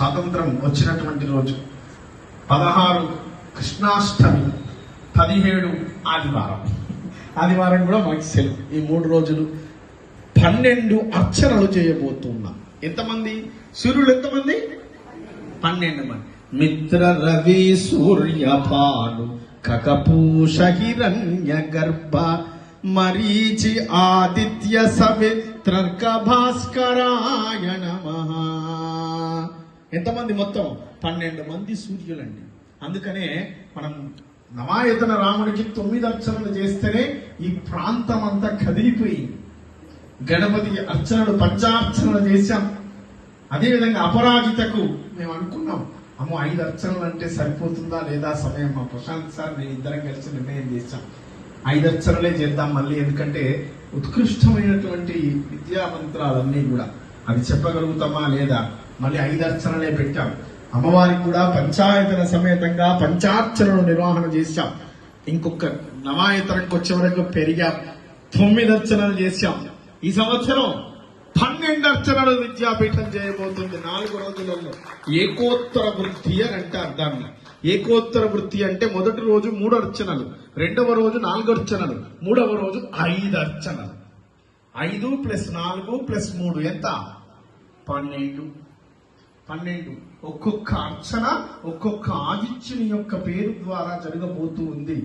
స్వాతంత్రం వచ్చినటువంటి రోజు. పదహారు కృష్ణాష్టమి పదిహేడు ఆదివారం. ఆదివారం కూడా మనకి సెలవు. ఈ మూడు రోజులు పన్నెండు అర్చనలు చేయబోతున్నాం. ఎంతమంది? సూర్యుడు ఎంతమంది? పన్నెండు మంది. మిత్ర రవి సూర్య కకపూష హిరణ్య గర్భ మరీచి ఆదిత్య సవిత్రర్క భాస్కరాయ నమ. ఎంతమంది మొత్తం? పన్నెండు మంది సూర్యులండి. అందుకనే మనం నమాయతన రాముడికి తొమ్మిది అర్చనలు చేస్తేనే ఈ ప్రాంతం అంతా కదిలిపోయింది. గణపతి అర్చనలు పంచార్చనలు చేశాం. అదేవిధంగా అపరాజితకు మేము అనుకున్నాం అమ్మో ఐదు అర్చనలు అంటే సరిపోతుందా లేదా సమయం? మా ప్రశాంత్ సార్ నేను ఇద్దరం కలిసి నిర్ణయం చేశాం. ఐదు అర్చనలే చేద్దాం మళ్ళీ ఎందుకంటే ఉత్కృష్టమైనటువంటి విద్యా మంత్రాలన్నీ కూడా. అది చెప్పగలుగుతామా లేదా? మళ్ళీ ఐదు అర్చనలే పెట్టాం. అమ్మవారికి కూడా పంచాయతన సమేతంగా పంచార్చనలు నిర్వహణ చేశాం. ఇంకొక నవాయతనకు వచ్చే వరకు పెరిగాం తొమ్మిది అర్చనలు చేశాం. ఈ సంవత్సరం పన్నెండు అర్చనలు విద్యాపీఠం చేయబోతుంది. నాలుగు రోజులలో ఏకోత్తర వృత్తి అని అంటే అర్థాన్ని. ఏకోత్తర వృత్తి అంటే మొదటి రోజు మూడు అర్చనలు రెండవ రోజు నాలుగు అర్చనలు మూడవ రోజు ఐదు అర్చనలు. ఐదు ప్లస్ నాలుగు ప్లస్ మూడు ఎంత? పన్నెండు. పన్నెండు. ఒక్కొక్క అర్చన ఒక్కొక్క ఆదిత్యుని యొక్క పేరు ద్వారా జరగబోతూ ఉంది.